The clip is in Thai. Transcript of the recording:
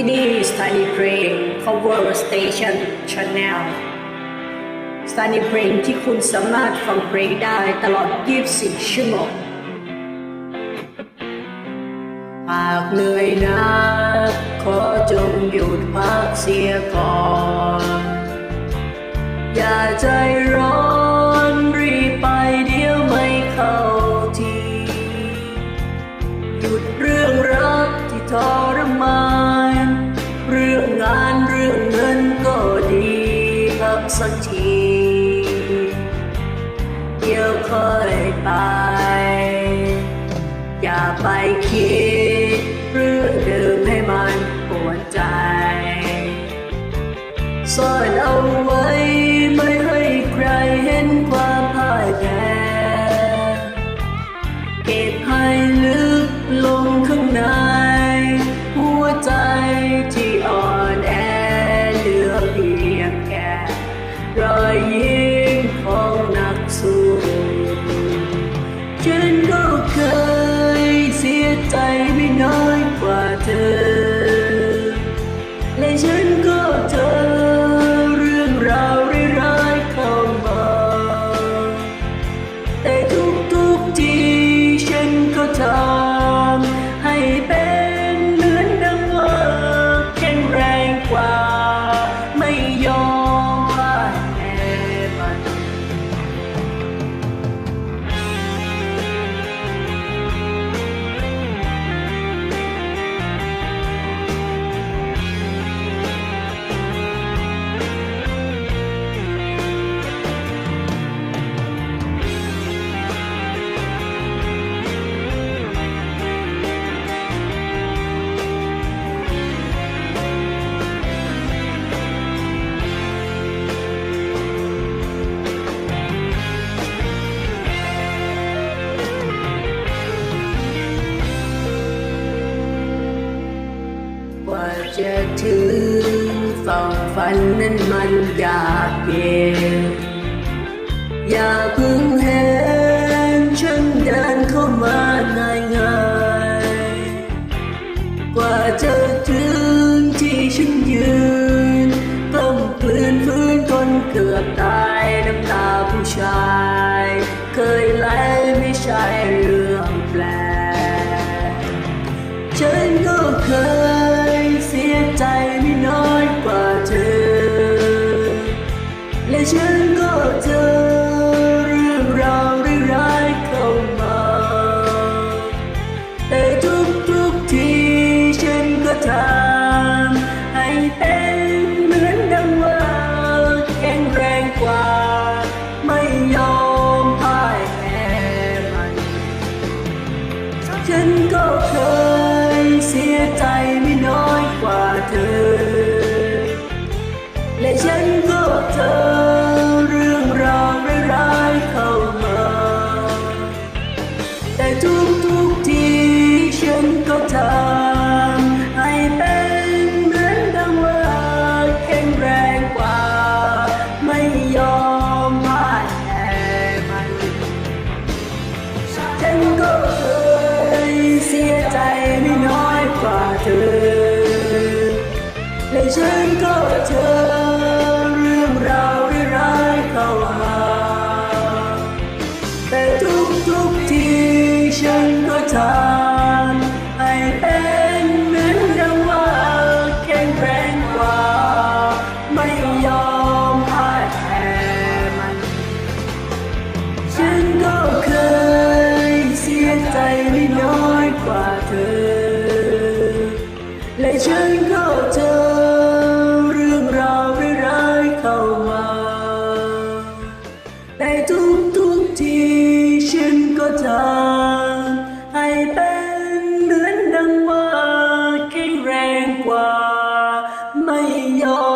ที่นี่สถานีเพลง cover station channel สถานีเพลงที่คุณสามารถฟังเพลงได้ตลอด 24 ชั่วโมง หากเหนื่อยนักขอจงหยุดพักเสียก่อน อย่าใจร้อน รื่องเงินก็ดีพักสักทีเดี๋ยวค่อยไป อย่าไปคิด แถึงฝั่งฝันนั้นมันยากเย็นอย่าเพึ่งเห็นฉันเดินเข้ามาง่ายง่ายกว่าจะถึงที่ฉันยืนต้องกลืนฟื้นทนเกือบตายน้ำตาผู้ชาย เคยไหลไม่ใช่เรื่องแปลกฉันก็เคย ฉันก็เคยเสียใจไม่ อ และฉันก็เจอเรื่องราวร้ายๆเข้ามาแต่ทุกๆทีฉันก็ทำ ฉันก็เจอเรื่องราวร้ายๆเข้ามา ในทุกทุกทีฉันก็ทำให้เป็นเหมือนดังว่าแข็งแรงกว่า ไม่ยอม